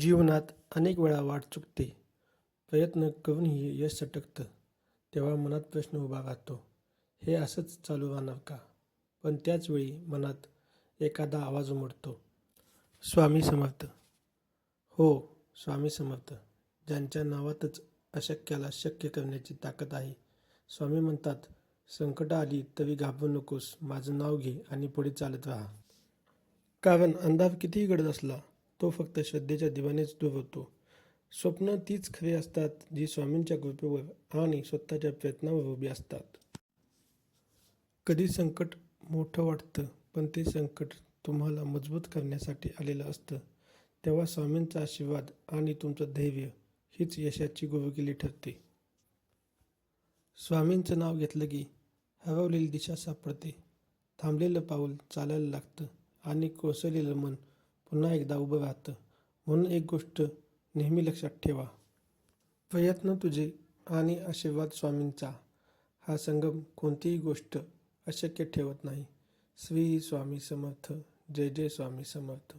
जीवनात अनेक वेळा वाट चुकते. प्रयत्न करूनही यश सटकतं. तेव्हा मनात प्रश्न उभा राहतो. हे असंच चालू राहणार का? पण त्याचवेळी मनात एखादा आवाज उमटतो. स्वामी समर्थ. हो स्वामी समर्थ. ज्यांच्या नावातच अशक्याला शक्य करण्याची ताकद आहे. स्वामी म्हणतात संकट आली तरी घाबरू नकोस. माझं नाव घे आणि पुढे चालत राहा. कारण अंधार कितीही गडद असला तो फक्त श्रद्धेच्या दिवानेच दुभवतो स्वप्न तीच खरी असतात जी स्वामींच्या कृपेवर आणि स्वतःच्या प्रयत्नावर उभी असतात. कधी संकट मोठं वाटतं पण ते संकट तुम्हाला मजबूत करण्यासाठी आलेलं असतं. तेव्हा स्वामींचा आशीर्वाद आणि तुमचं धैर्य हीच यशाची गुरुगिली ठरते. स्वामींचं नाव घेतलं की हरवलेली दिशा सापडते. थांबलेलं पाऊल चालायला लागतं आणि कोसळलेलं मन पुन्हा एकदा उभं राहतं. म्हणून एक गोष्ट नेहमी लक्षात ठेवा. प्रयत्न तुझे आणि आशीर्वाद स्वामींचा. हा संगम कोणतीही गोष्ट अशक्य ठेवत नाही. श्री स्वामी समर्थ. जय जय स्वामी समर्थ.